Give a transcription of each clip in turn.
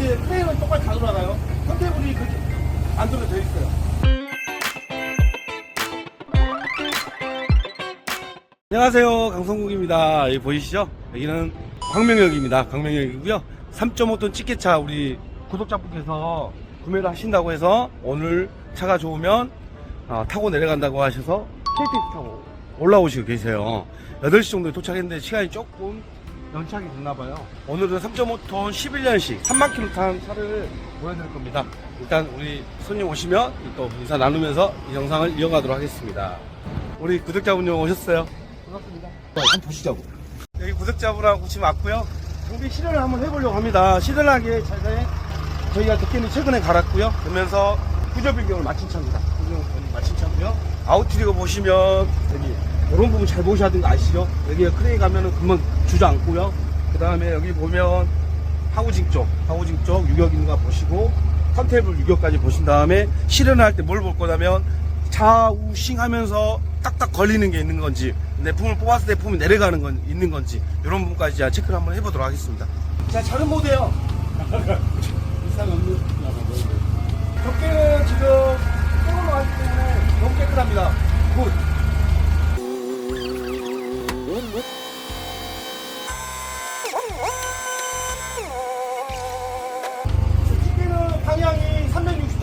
근데 페일은 똑같이 다 돌아가요. 컨테이블이 그안 돌려져 있어요. 안녕하세요. 강성국입니다. 여기 보이시죠? 여기는 광명역입니다. 광명역이고요. 3.5톤 찌개차 우리 구독자분께서 구매를 하신다고 해서 오늘 차가 좋으면 어, 타고 내려간다고 하셔서 KTX 타고 올라오시고 계세요. 8시 정도에 도착했는데 시간이 조금 연착이 됐나봐요. 오늘은 3.5톤 11년식 3만 킬로 탄 차를 보여드릴 겁니다. 일단 우리 손님 오시면 또 인사 나누면서 이 영상을 이어가도록 하겠습니다. 우리 구독자분요 오셨어요? 반갑습니다. 한번 보시자고. 여기 구독자분하고 지금 왔고요. 장비 실현을 한번 해보려고 합니다. 시원하게 차에 저희가 듣기는 최근에 갈았고요. 그러면서 구조 변경을 마친 차입니다. 구조 변경 마친 차고요. 아웃트리거 보시면 여기 이런 부분 잘 보셔야 되는 거 아시죠? 여기 크레인 가면은 금방 주저앉고요. 그 다음에 여기 보면 하우징 쪽, 하우징 쪽 유격 인가 보시고 컨테이블 유격까지 보신 다음에 실현할 때 뭘 볼 거냐면 좌우싱 하면서 딱딱 걸리는 게 있는 건지 내 품을 뽑았을 때 품이 내려가는 건 있는 건지 이런 부분까지 체크를 한번 해보도록 하겠습니다. 자, 차는 모드요.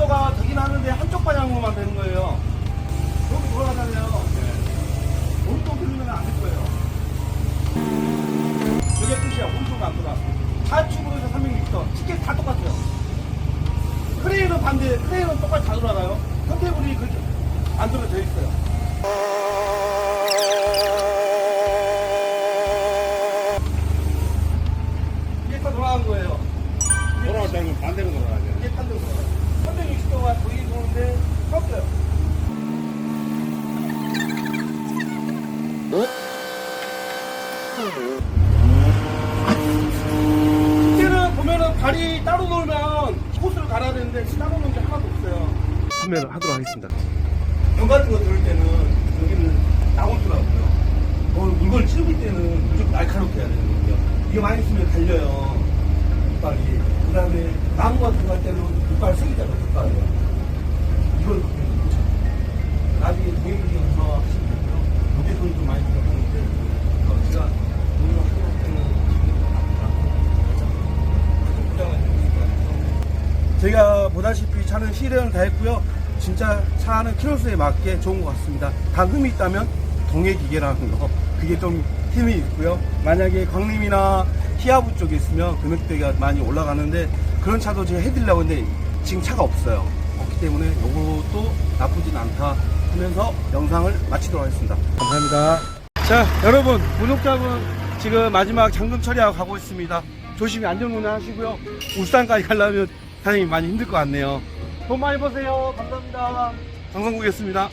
360도가 되긴 하는데 한쪽 방향으로만 되는 거예요. 여기 돌아가잖아요. 오른쪽 들리면 안 될 거예요. 이게 끝이야. 오른쪽 안 돌아. 좌측으로 해서 360도. 집게 다 똑같아요. 크레인은 반대, 크레인은 똑같이 다 돌아가요. 컨테이블이 그렇게 안돼 있어요. 이게 다 돌아간 거예요. 돌아올 때는 반대로 돌아가야 돼. 이게 판정 거예요. 360도가 보이긴 좋은데 꺾여요. 이때는 보면은 발이 따로 놀면 호스를 갈아야 되는데 따로 놓은 게 하나도 없어요. 판매를 하도록 하겠습니다. 연 같은 거 들을 때는 여기는 나오더라고요. 어, 물건을 찌를 때는 무조건 날카롭게 해야 되는 거고요. 이게 많이 쓰면 달려요. 이빨이. 그 다음에 나무 같은 때는 이빨 쓰기잖아요. 이빨이. 이걸. 나중에 동행기에서 하시면 되고요. 여기 좀 많이 들어가는데 어, 제가 오늘 학교 때는 저희가 보다시피 차는 실현을 다 했고요. 진짜 차는 키로수에 맞게 좋은 것 같습니다. 단 흠이 있다면 동해 기계라는 거 그게 좀 힘이 있고요. 만약에 광림이나 히아부 쪽에 있으면 금액대가 많이 올라가는데 그런 차도 제가 해드리려고 했는데 지금 차가 없어요. 없기 때문에 이것도 나쁘진 않다 하면서 영상을 마치도록 하겠습니다. 감사합니다. 자 여러분 구독자분 지금 마지막 잠금 처리하고 가고 있습니다. 조심히 안전운전 하시고요. 울산까지 가려면 사장님 많이 힘들 것 같네요. 돈 많이 버세요. 감사합니다. 방송국이었습니다.